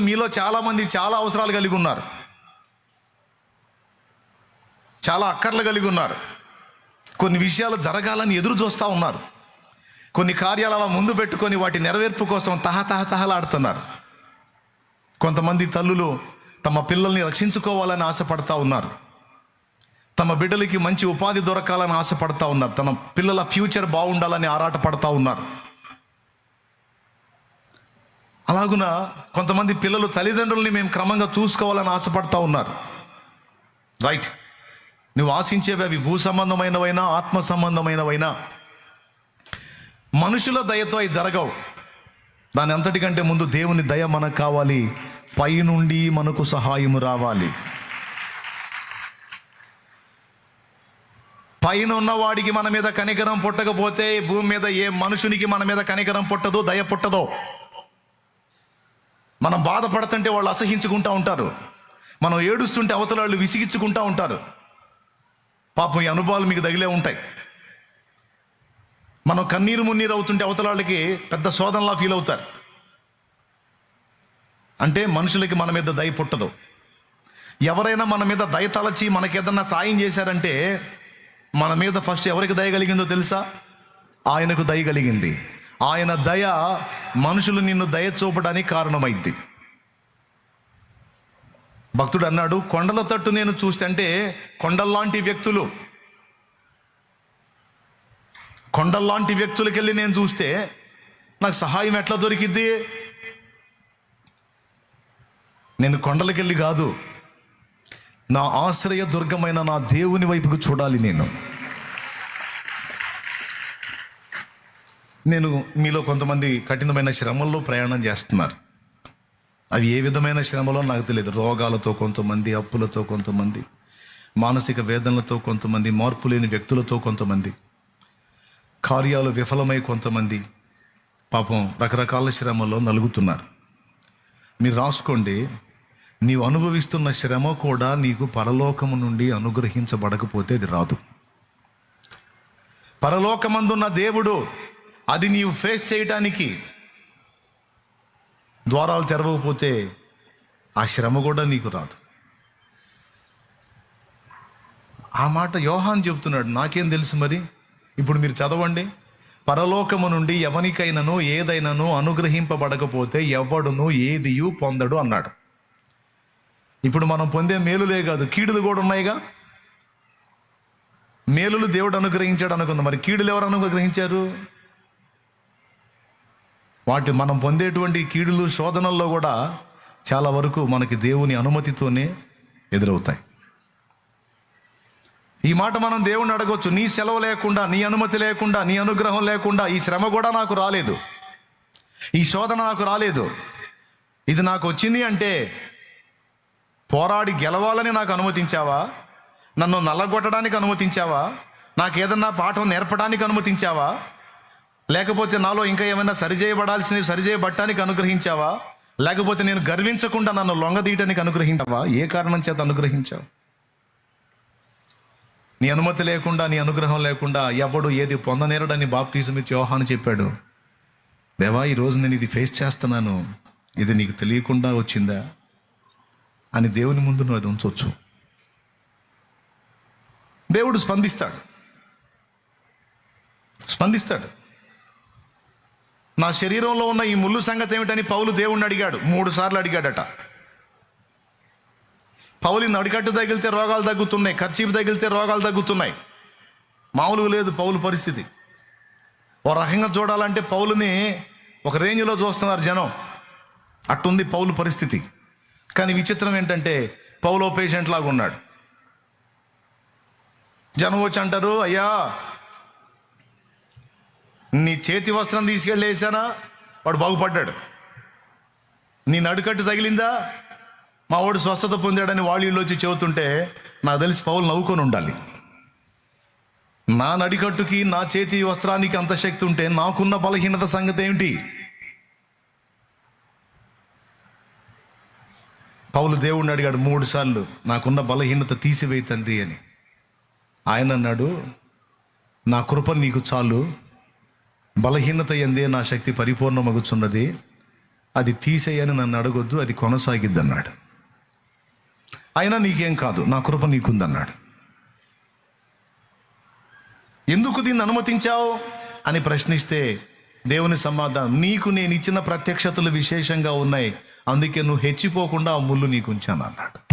మీలో చాలామంది చాలా అవసరాలు కలిగి ఉన్నారు. చాలా అక్కర్లు కలిగి ఉన్నారు. కొన్ని విషయాలు జరగాలని ఎదురు చూస్తూ ఉన్నారు. కొన్ని కార్యాలు అలా ముందు పెట్టుకొని వాటి నెరవేర్పు కోసం తహతహతహలాడుతున్నారు కొంతమంది తల్లులు తమ పిల్లల్ని రక్షించుకోవాలని ఆశపడతా ఉన్నారు. తమ బిడ్డలకి మంచి ఉపాధి దొరకాలని ఆశపడతా ఉన్నారు. తన పిల్లల ఫ్యూచర్ బాగుండాలని ఆరాటపడతా ఉన్నారు. అలాగున కొంతమంది పిల్లలు తల్లిదండ్రుల్ని మేము క్రమంగా చూసుకోవాలని ఆశపడతా ఉన్నారు. రైట్ నువ్వు ఆశించేవి అవి భూ సంబంధమైనవైనా ఆత్మ సంబంధమైనవైనా. మనుషుల దయతో అవి జరగవు. దాని అంతటికంటే ముందు దేవుని దయ మనకు కావాలి. పైనుండి మనకు సహాయం రావాలి. పైన ఉన్నవాడికి మన మీద కనికరం పుట్టకపోతే భూమి మీద ఏ మనుషునికి మన మీద కనికరం పుట్టదు దయ పుట్టదో. మనం బాధపడుతుంటే వాళ్ళు అసహించుకుంటూ ఉంటారు. మనం ఏడుస్తుంటే అవతల వాళ్ళు విసిగించుకుంటూ ఉంటారు. పాపం ఈ అనుభవాలు మీకు తగిలే ఉంటాయి. మనం కన్నీరు మున్నీరు అవుతుంటే అవతల వాళ్ళకి పెద్ద శోధనలా ఫీల్ అవుతారు. అంటే మనుషులకి మన మీద దయ పుట్టదు. ఎవరైనా మన మీద దయ తలచి మనకేదన్నా సాయం చేశారంటే మన మీద ఫస్ట్ ఎవరికి దయ కలిగిందో తెలుసా? ఆయనకు దయ కలిగింది. ఆయన దయ మనుషులు నిన్ను దయ చూపడానికి కారణమైంది. భక్తుడు అన్నాడు కొండల తట్టు నేను చూస్తే అంటే కొండల్లాంటి వ్యక్తులు. కొండల్లాంటి వ్యక్తులకి వెళ్ళి నేను చూస్తే నాకు సహాయం ఎట్లా దొరికిద్ది? నేను కొండలకెళ్ళి కాదు నా ఆశ్రయ దుర్గమైన నా దేవుని వైపుకు చూడాలి నేను. నేను మీలో కొంతమంది కఠినమైన శ్రమల్లో ప్రయాణం చేస్తున్నారు. అవి ఏ విధమైన శ్రమలో నాకు తెలియదు. రోగాలతో కొంతమంది అప్పులతో కొంతమంది మానసిక వేదనలతో కొంతమంది మార్పు లేని వ్యక్తులతో కొంతమంది కార్యాలు విఫలమై కొంతమంది పాపం రకరకాల శ్రమల్లో నలుగుతున్నారు. మీరు రాసుకోండి. నీవు అనుభవిస్తున్న శ్రమ కూడా నీకు పరలోకము నుండి అనుగ్రహించబడకపోతే అది రాదు. పరలోకమందున్న దేవుడు అది నీవు ఫేస్ చేయటానికి. ద్వారాలు తెరవకపోతే ఆ శ్రమ కూడా నీకు రాదు. ఆ మాట యోహాన్ చెప్తున్నాడు నాకేం తెలుసు మరి? ఇప్పుడు మీరు చదవండి. పరలోకము నుండి ఎవనికైనాను ఏదైనాను అనుగ్రహింపబడకపోతే ఎవడును ఏదియు పొందడు అన్నాడు. ఇప్పుడు మనం పొందే మేలులే కాదు కీడులు కూడా ఉన్నాయిగా. మేలులు దేవుడు అనుగ్రహించాడు అనుకుందాం మరి కీడులు ఎవరు అనుగ్రహించారు? వాటి మనం పొందేటువంటి కీడులు శోధనల్లో కూడా చాలా వరకు మనకి దేవుని అనుమతితోనే ఎదురవుతాయి. ఈ మాట మనం దేవుణ్ణి అడగవచ్చు నీ సెలవు లేకుండా నీ అనుమతి లేకుండా నీ అనుగ్రహం లేకుండా ఈ శ్రమ కూడా నాకు రాలేదు. ఈ శోధన నాకు రాలేదు. ఇది నాకు వచ్చింది అంటే పోరాడి గెలవాలని నాకు అనుమతించావా? నన్ను నల్లగొట్టడానికి అనుమతించావా? నాకు ఏదన్నా పాఠం నేర్పడానికి అనుమతించావా? లేకపోతే నాలో ఇంకా ఏమైనా సరిచేయబడాల్సినవి సరిచేయబట్టానికి అనుగ్రహించావా? లేకపోతే నేను గర్వించకుండా నన్ను లొంగదీయటానికి అనుగ్రహించావా? ఏ కారణం చేత అనుగ్రహించావు? నీ అనుమతి లేకుండా నీ అనుగ్రహం లేకుండా ఎవడు ఏది పొందనేరడని బాప్తీసమిచ్చి యోహాను చెప్పాడు. దేవా ఈరోజు నేను ఇది ఫేస్ చేస్తున్నాను. ఇది నీకు తెలియకుండా వచ్చిందా? అని దేవుని ముందు నువ్వు అది ఉంచవచ్చు దేవుడు స్పందిస్తాడు. స్పందిస్తాడు. నా శరీరంలో ఉన్న ఈ ముళ్ళు సంగతి ఏమిటని పౌలు దేవుణ్ణి అడిగాడు. మూడు సార్లు అడిగాడట. పౌలి నడికట్టు తగిలితే రోగాలు తగ్గుతున్నాయి ఖర్చీపు తగిలితే రోగాలు తగ్గుతున్నాయి. మామూలుగా లేదు పౌలు పరిస్థితి. ఓ రకంగా చూడాలంటే పౌలుని ఒక రేంజ్లో చూస్తున్నారు జనం. అట్టుంది పౌలు పరిస్థితి. కానీ విచిత్రం ఏంటంటే పౌలో పేషెంట్ లాగా ఉన్నాడు. జనం వచ్చి అంటారు అయ్యా నీ చేతి వస్త్రం తీసుకెళ్ళి వేసానా వాడు బాగుపడ్డాడు. నీ నడుకట్టు తగిలిందా? మా వాడు స్వస్థత పొందాడని వాళ్ళు వీళ్ళు వచ్చి చెబుతుంటే నాకు తెలిసి పౌలు నవ్వుకొని ఉండాలి. నా నడికట్టుకి నా చేతి వస్త్రానికి అంత శక్తి ఉంటే నాకున్న బలహీనత సంగతి ఏమిటి? పౌలు దేవుణ్ణి అడిగాడు మూడు సార్లు నాకున్న బలహీనత తీసివేయి తండ్రి అని. ఆయన అన్నాడు నా కృప నీకు చాలు. బలహీనత ఎందే నా శక్తి పరిపూర్ణమగుచున్నది అది తీసేయని నన్ను అడగొద్దు అది కొనసాగిద్ది అన్నాడు అయినా నీకేం కాదు నా కృప నీకుందన్నాడు. ఎందుకు దీన్ని అనుమతించావు అని ప్రశ్నిస్తే దేవుని సమాధానం నీకు నేను ఇచ్చిన ప్రత్యక్షతలు విశేషంగా ఉన్నాయి అందుకే నువ్వు హెచ్చిపోకుండా ఆ ముళ్ళు నీకు ఉంచాను అన్నాడు